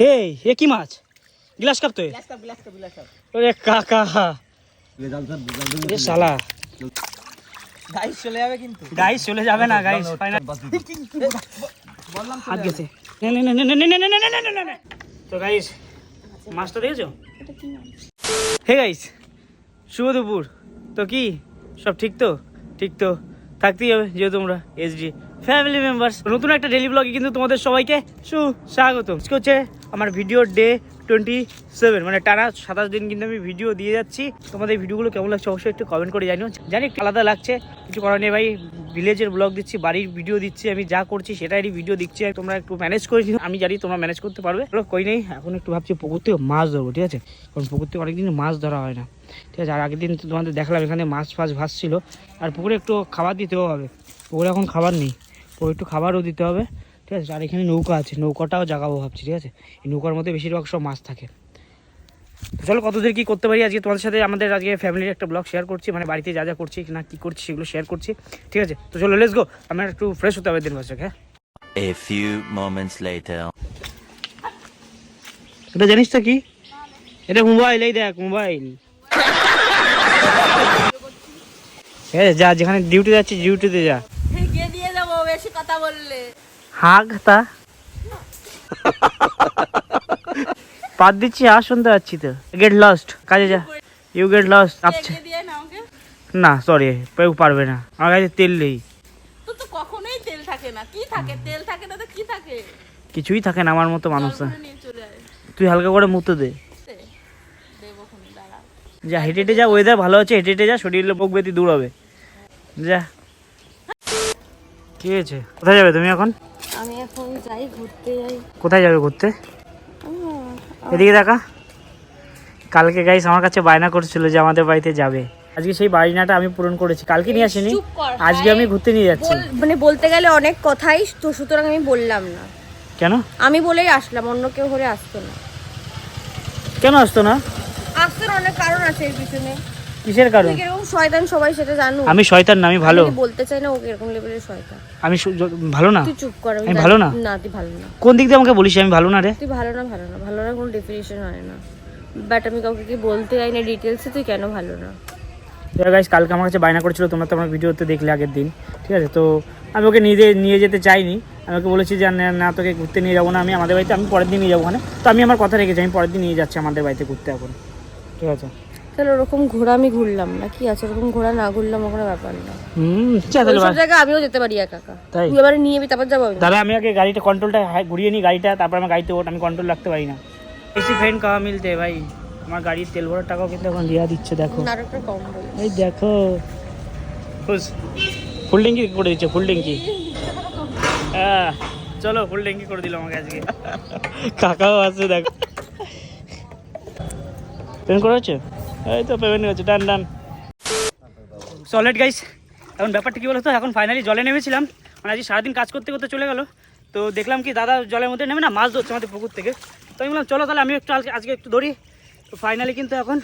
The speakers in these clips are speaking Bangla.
হে এ কি মাছ গ্লাস কাপ তো এ? ওরে কাকা এ শালা গাইস চলে যাবে কিন্তু গাইস চলে যাবে না গাইস ফাইনাল হাত গেছে নে নে নে নে নে নে নে নে নে নে নে নে তো গাইস মাছটা দেখেছ হে গাইস শুভ দুপুর তো কি সব ঠিক তো ঠিক তো থাকতেই হবে যেহেতু তোমরা এসডি ফ্যামিলি মেম্বার্স নতুন একটা ডেলি ব্লগে কিন্তু তোমাদের সবাইকে সুস্বাগত হচ্ছে আমার ভিডিও ডে টোয়েন্টি সেভেন মানে টানা সাতাশ দিন কিন্তু আমি ভিডিও দিয়ে যাচ্ছি। তোমাদের ভিডিওগুলো কেমন লাগছে অবশ্যই একটু কমেন্ট করে জানিও। জানি একটু আলাদা লাগছে, কিছু করার নেই ভাই। ভিলেজের ব্লগ দিচ্ছি, বাড়ির ভিডিও দিচ্ছি, আমি যা করছি সেটাই ভিডিও দিচ্ছি তোমরা একটু ম্যানেজ করে আমি জানি তোমরা ম্যানেজ করতে পারবে। কই নেই, এখন একটু ভাবছি পুকুর থেকে মাছ ধরবো, ঠিক আছে? কারণ পুকুর থেকে অনেকদিন মাছ ধরা হয় না। ঠিক আছে, আর আগের দিন তোমাদের দেখলাম এখানে মাছ ফাছ ভাসছিল। আর পুকুরে একটু খাবার দিতেও হবে। পুকুরে এখন খাবার নেই। পুকুরে একটু খাবারও দিতে হবে। ঠিক আছে আর এখানে নৌকা আছে নৌকাটাও জাগাবো ভাবছি ঠিক আছে? এই নৌকার মধ্যে বেশিরভাগ সব মাছ থাকে। তো চলো কতদূর কি করতে পারি আজকে তোমাদের সাথে? আমাদের আজকে ফ্যামিলির একটা ব্লগ শেয়ার করছি মানে বাড়িতে যা যা করছি না কী করছি সেগুলো শেয়ার করছি ঠিক আছে? তো চলো লেটস গো আমার একটু ফ্রেশ হতে হবে দিন বসে হ্যাঁ? A few moments later. এটা জানিস তো কি? এটা মোবাইল এই দেখ মোবাইল ঠিক আছে যা যেখানে ডিউটি যাচ্ছি ডিউটিতে যা ঠেকিয়ে দিয়ে যাব বেশি কথা বললে হাগ তা পাত দিচ্ছি আর শুনতে পাচ্ছি তো। গেট লস্ট কাজে যা। ইউ গেট লস্ট আপছে। না সরি কেউ পারবে না। আমার কাছে তেল নেই। তো কখনোই তেল থাকে না। কি থাকে? তেল থাকে না তো কি থাকে? কিছুই থাকে না আমার মতো মানুষ তুই হালকা করে মুতে দে। যা হেঁটে হেঁটে যা ওয়েদার ভালো আছে হেঁটে হেঁটে যা শরীরে বুক বেতি দূর হবে। যা। কি হয়েছে? কোথায় যাবে তুমি এখন? আমি এখন যাই ঘুরতে যাই। কোথায় যাবে ঘুরতে? এদিকে দেখা। কালকে গাইস আমার কাছে বায়না করছিল যে আমাদের বাড়িতে যাবে। আজকে সেই বায়নাটা আমি পূরণ করেছি। কালকে নিয়ে আসিনি আজকে আমি ঘুরতে নিয়ে যাচ্ছি। মানে বলতে গেলে অনেক কথাই তো সুতরাং আমি বললাম না। কেন? আমি বলেই আসলাম অন্য কেউ হলে আসতো না। কেন আসতো না? আসতো অনেক কারণ আছে এর পিছনে। কিসের কারণ? শয়তান সবাই সেটা জানো আমি শয়তান না আমি ভালো। বলতে চাই না ও এরকম লেভেলের শয়তান। আমি ভালো না? তুই চুপ কর আমি ভালো না? না তুই ভালো না। কোন দিক দিয়ে আমাকে বলিস আমি ভালো না রে? তুই ভালো না ভালো না। ভালো না কোনো ডেফিনেশন হয় না। বাট আমি কাউকে কি বলতে যাই না ডিটেলসে তুই কেন ভালো না? গাইস কালকে আমার কাছে বায়না করেছিল তোমরা তো আমার ভিডিওতে দেখলে আগের দিন। ঠিক আছে তো আমি ওকে নিয়ে নিয়ে যেতে চাইনি। আমি ওকে বলেছি যে না না তোকে ঘুরতে নিয়ে যাব না আমি আমাদের বাড়িতে আমি পরের দিন নিয়ে যাব ওখানে। তো আমি আমার কথা রেখেছি আমি পরের দিন নিয়ে যাচ্ছি আমাদের বাড়িতে ঘুরতে এখন। ঠিক আছে? তাহলে ওরকম ঘোরা আমি ঘুরলাম না। কি আছে? ওরকম ঘোরা না ঘুরলাম কোনো ব্যাপার না। হুম। জায়গায় আমিও যেতে পারি একা একা। তাই? তুই এবার নিয়ে যাবি তারপর যাব। দাদা আমি আগে গাড়িটা কন্ট্রোলটা ঘুরিয়ে নিই গাড়িটা তারপর আমার গাড়িতে ওঠ আমি কন্ট্রোল রাখতে পারি না। এসি ফ্রেন্ড কাওয়া মিলতে ভাই। আমার গাড়ির তেল ভরার টাকাও কিন্তু এখন রিয়া দিচ্ছে দেখো। এই দেখো। ফুল ট্যাঙ্কি করে দিচ্ছে ফুল ট্যাঙ্কি হ্যাঁ চলো ফুল ট্যাঙ্কি করে দিল আমাকে আজকে। কাকাও আছে দেখো। পেমেন্ট করা হচ্ছে? এই তো পেমেন্ট ডান ডান সলেট গাইস এখন ব্যাপারটা কী বলতো? এখন ফাইনালি জলে নেমেছিলাম। মানে আজকে সারাদিন কাজ করতে করতে চলে গেলো। তো দেখলাম কি দাদা জলের মধ্যে নেমে না, মাছ ধরছে আমাদের পুকুর থেকে। তো আমি বললাম, চলো তাহলে আমি একটু আজকে একটু ধরি। তো ফাইনালি কিন্তু এখন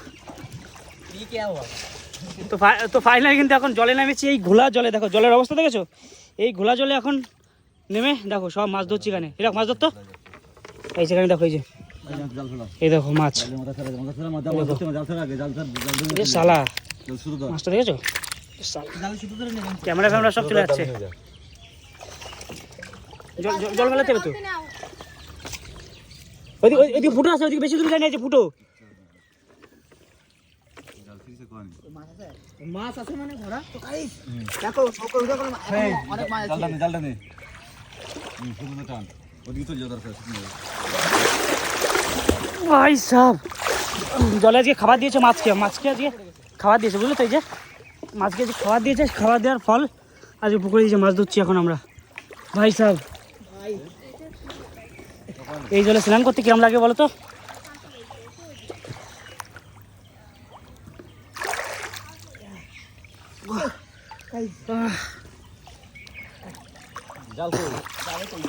তো তো ফাইনালি কিন্তু এখন জলে নেমেছি। এই ঘোলা জলে, দেখো, জলের অবস্থা দেখেছ? এই ঘোলা জলে এখন নেমে, দেখো, সব মাছ ধরছি এখানে। এরকম মাছ ধরতো? এই সেখানে দেখো, এই যে। এই দেখো মাছ। শালা। মাছটা দেখেছ? ক্যামেরা ফ্যামেরা সব চলে যাচ্ছে। জল মেলাতে হবে তো? ওইদিকে ওই- ওইদিকে ফুটো আছে ওইদিকে বেশি দূর যায়নি এই যে ফুটো। মাছ আছে মানে ঘোড়া? তো গাইস দেখো সকাল উঠে কোনো অনেক মাছ আছে। ভাই সাহ জলে আজকে খাবার দিয়েছে মাছকে মাছকে আজকে খাবার দিয়েছে, বুঝলো তো এই যে, মাছকে আজকে খাবার দিয়েছে, খাবার দেওয়ার ফল আজকে পুকুরে দিয়েছে মাছ ধরছি এখন আমরা। ভাই সাহ এই জলে স্নান করতে কিরম লাগে বলো তো?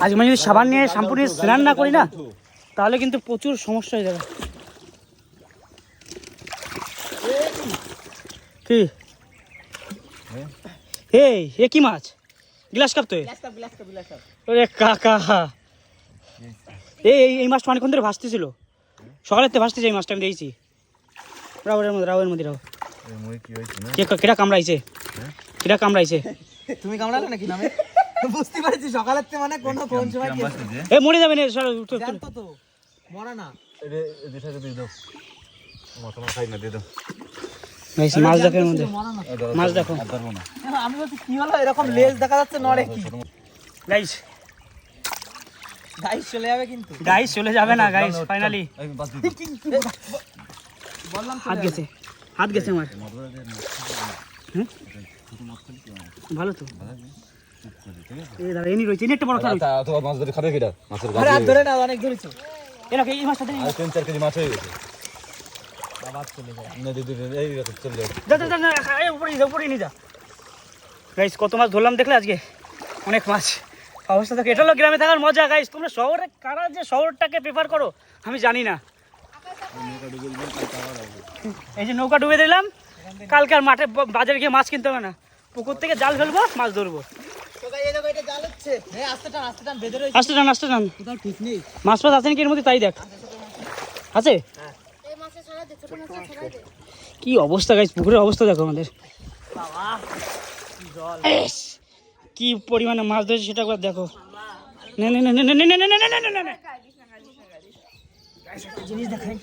আজ মানে যদি সাবান নিয়ে শ্যাম্পু নিয়ে স্নান না করি না তাহলে কিন্তু প্রচুর সমস্যা হয়ে যাবে। কি? এই এ কি মাছ? গ্লাস কাপ তো এ? Glass cup glass cup glass cup. ওরে কাকা। এই এই- এই মাছটা অনেকক্ষণ ধরে ভাসতেছিল। সকালের থেকে ভাসতেছে এই মাছটা আমি দেখেছি। রাবের মধ্যে রাবের মধ্যে রাও কে কেটা কামড়াইছে? কেটা কামড়াইছে? তুমি কামড়ালে নাকি নামে? বুঝতে পারছি সকালের থেকে মানে কোনো কোন সময় এ মরে যাবে না সর, উঠ। জানতো তো মরা না মাছ দেখো এর মধ্যে মরা না মাছ দেখো আমি বলছি কি হলো এরকম লেজ দেখা যাচ্ছে নড়ে কি গাইস গাইস চলে যাবে কিন্তু গাইস চলে যাবে না গাইস ফাইনালি বললাম হাত গেছে হাত গেছে আমার হ্যাঁ? ভালো তো এই দাঁড়া এনি রয়েছে এনি একটা বড় খাল আরে হাত ধরে না অনেক ধরেছো এ নাকি এই মাছটা দে যা যা যা না, এই উপরে নিয়ে যা উপরে নিয়ে যা। গাইস কত মাছ ধরলাম দেখলে আজকে? অনেক মাছ। অবস্থা দেখো এটা হলো গ্রামে থাকার মজা। গাইস তোমরা শহরে কারা যে শহরটাকে প্রেফার করো আমি জানি না। এই যে নৌকা ডুবে দিলাম কালকে আর মাঠে বাজারে গিয়ে মাছ কিনতে হবে না। পুকুর থেকে জাল ফেলব মাছ ধরবো তো গাই এই দেখো এটা জাল হচ্ছে এই আস্তে টান আস্তে টান আসতে টান আসতে টান কোথাও ঠিক নেই মাছ ফাছ আছে নাকি এর মধ্যে তাই দেখ আছে কি অবস্থা গাইস পুকুরের অবস্থা দেখো আমাদের কি পরিমাণে মাছ ধরেছে সেটা একবার দেখো নে নে নে নে নে নে নে নে নে নে নে নে নে Guys, একটা জিনিস দেখাই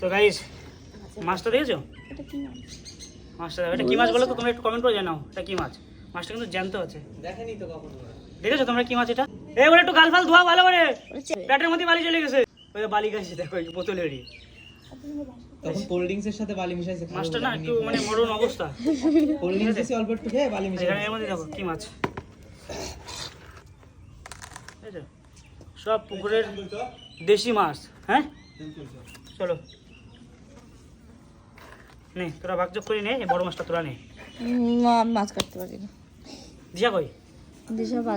তো গাইস মাছটা দেখেছ মাছটা দেখো এটা কি মাছ বলো তো তোমরা একটু কমেন্ট করে জানাও এটা কি মাছ মাছটা কিন্তু জ্যান্ত আছে। দেখেনি তো কখনো। দেখেছ তোমরা কি মাছ এটা? এই বলে একটু গাল ফাল ধোয়া ভালো করে। প্যাটের মধ্যে বালি চলে গেছে। ওই বালি গাছ দেখো এই বোতলেরই। তখন কোল্ড ড্রিঙ্কস এর সাথে বালি মিশাইছে মাছটা না একটু মানে মরণ অবস্থা। কোল্ড ড্রিঙ্কস এসে অল্প একটু খেয়ে বালি মিশাই এর মধ্যে দেখো কি মাছ। সব পুকুরের দেশি মাছ হ্যাঁ? চলো। নে তোরা ভাগযোগ করে নে বড় মাছটা তোরা নে। মাছ কাটতে পারি না। দিয়া কই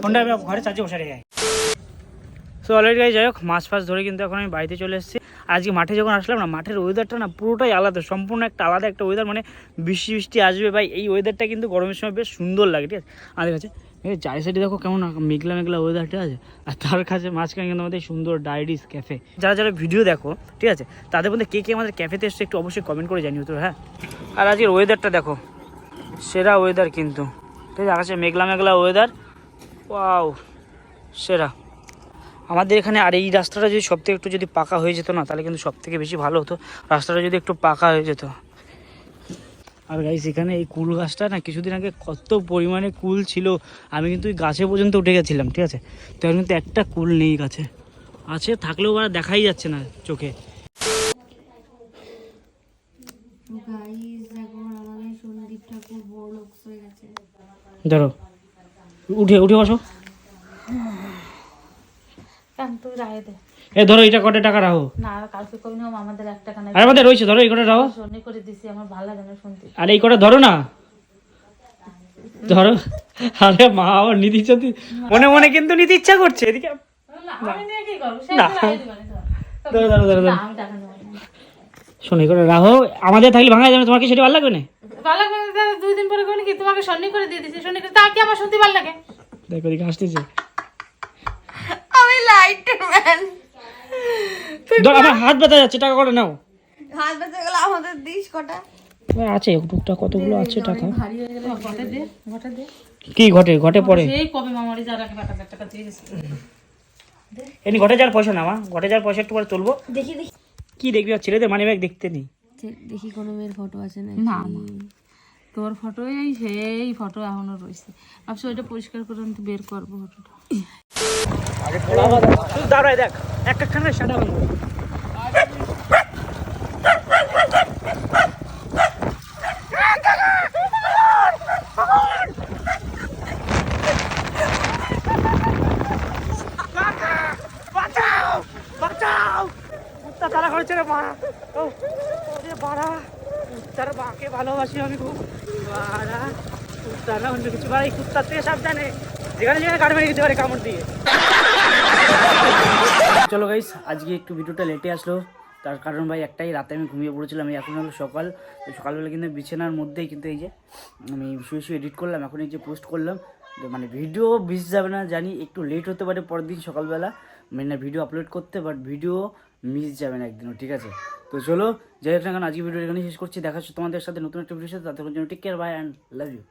ফোনটা ঘরে চার্জে বসে রেখে সো অলরেডি গাই যাই হোক মাছ ফাছ ধরে কিন্তু এখন আমি বাড়িতে চলে এসেছি। আজকে মাঠে যখন আসলাম না মাঠের ওয়েদারটা না পুরোটাই আলাদা সম্পূর্ণ একটা আলাদা একটা ওয়েদার মানে বৃষ্টি বৃষ্টি আসবে ভাই। এই ওয়েদারটা কিন্তু গরমের সময় বেশ সুন্দর লাগে ঠিক আছে? আমাদের কাছে চারি সাইডে দেখো কেমন মেঘলা মেঘলা ওয়েদারটা আছে? আর তার কাছে মাঝখানে কিন্তু আমাদের সুন্দর ডায়েরিস ক্যাফে যারা যারা ভিডিও দেখো ঠিক আছে তাদের মধ্যে কে কে আমাদের ক্যাফেতে এসছে একটু অবশ্যই কমেন্ট করে জানিও তো হ্যাঁ? আর আজকের ওয়েদারটা দেখো সেরা ওয়েদার কিন্তু। ঠিক আছে মেঘলা মেঘলা ওয়েদার ওয়াও সেরা। আমাদের এখানে আর এই রাস্তাটা যদি সব থেকে একটু যদি পাকা হয়ে যেত না, তাহলে কিন্তু সব থেকে বেশি ভালো হতো। রাস্তাটা যদি একটু পাকা হয়ে যেত। আর গাইস এখানে এই কুল গাছটা না কিছুদিন আগে কত পরিমাণে কুল ছিল, আমি কিন্তু ওই গাছে পর্যন্ত উঠে গেছিলাম, ঠিক আছে? তো এখন কিন্তু একটা কুল নেই গাছে। আছে, থাকলেও ওরা দেখাই যাচ্ছে না চোখে। ধরো উঠে উঠে বসো। এ ধরো এটা কত টাকা রাখো। না কালকে কই আমাদের এক টাকা নাই। আর আমাদের রয়েছে ধরো এই কটা রাখো। শনি করে দিছি আমার ভালো লাগে না শুনতে। আর এই কটা ধরো না। ধরো। আরে মা আবার নিতে ইচ্ছা মনে মনে কিন্তু নিতে ইচ্ছা করছে এদিকে। শোনো কটা রাখো। আমাদের থাকলে ভাঙা যাবে তোমার কি সেটা ভালো লাগবে না? ভালো লাগবে না, তাহলে দুই দিন পরে কোন কি তোমাকে শনি করে দিয়ে দিছি করে তা কি আমার শুনতে ভালো লাগে? দেখো এদিকে আসতেছে। আমি লাইট ম্যান ধর আমার হাত ব্যথা যাচ্ছে টাকা কটা নাও? হাত গেলে আমাদের দিস কটা? আছে টুকটাক কতগুলো আছে টাকা? ভারী ঘটে ঘটে কি ঘটে? ঘটে পড়ে। এমনি ঘটে যাওয়ার পয়সা না মা। ঘটে যাওয়ার পয়সা একটু পরে তুলবো। দেখি দেখি। কি দেখবি? আর ছেলেদের মানি ব্যাগ দেখতে নেই। দেখি কোনো মেয়ের ফটো আছে না না। তোর ফটো এই সেই ফটো এখনও রয়েছে। ভাবছি ওইটা পরিষ্কার করে আমি বের করব ফটোটা দেখ এক একখানে সাদা কুত্তা তারা করেছে রে মা। ও রে বাড়া, কুত্তার মাকে ভালোবাসি আমি খুব। বাড়া, কুত্তারা অন্য কিছু। বাড়া, এই কুত্তার থেকে সাবধানে যেখানে যেখানে কাটবে দিতে পারে কামড় দিয়ে। চলো গাইস আজকে একটু ভিডিওটা লেটে আসলো। তার কারণ ভাই, একটাই রাতে আমি ঘুমিয়ে পড়েছিলাম। এখন হলো সকাল। তো সকালবেলা কিন্তু বিছানার মধ্যেই কিন্তু এই যে আমি শুয়ে শুয়ে এডিট করলাম। এখন এই যে পোস্ট করলাম। তো মানে ভিডিও ভিজ যাবে না। জানি একটু লেট হতে পারে পরের দিন সকালবেলা। মানে ভিডিও আপলোড করতে বাট ভিডিও মিস যাবেন একদিনও, ঠিক আছে? তো চলো, যাই হোক আজকে ভিডিও এখানে শেষ করছি। দেখা তোমাদের সাথে নতুন একটা ভিডিও সাথে। তাদের জন্য take care bye and love you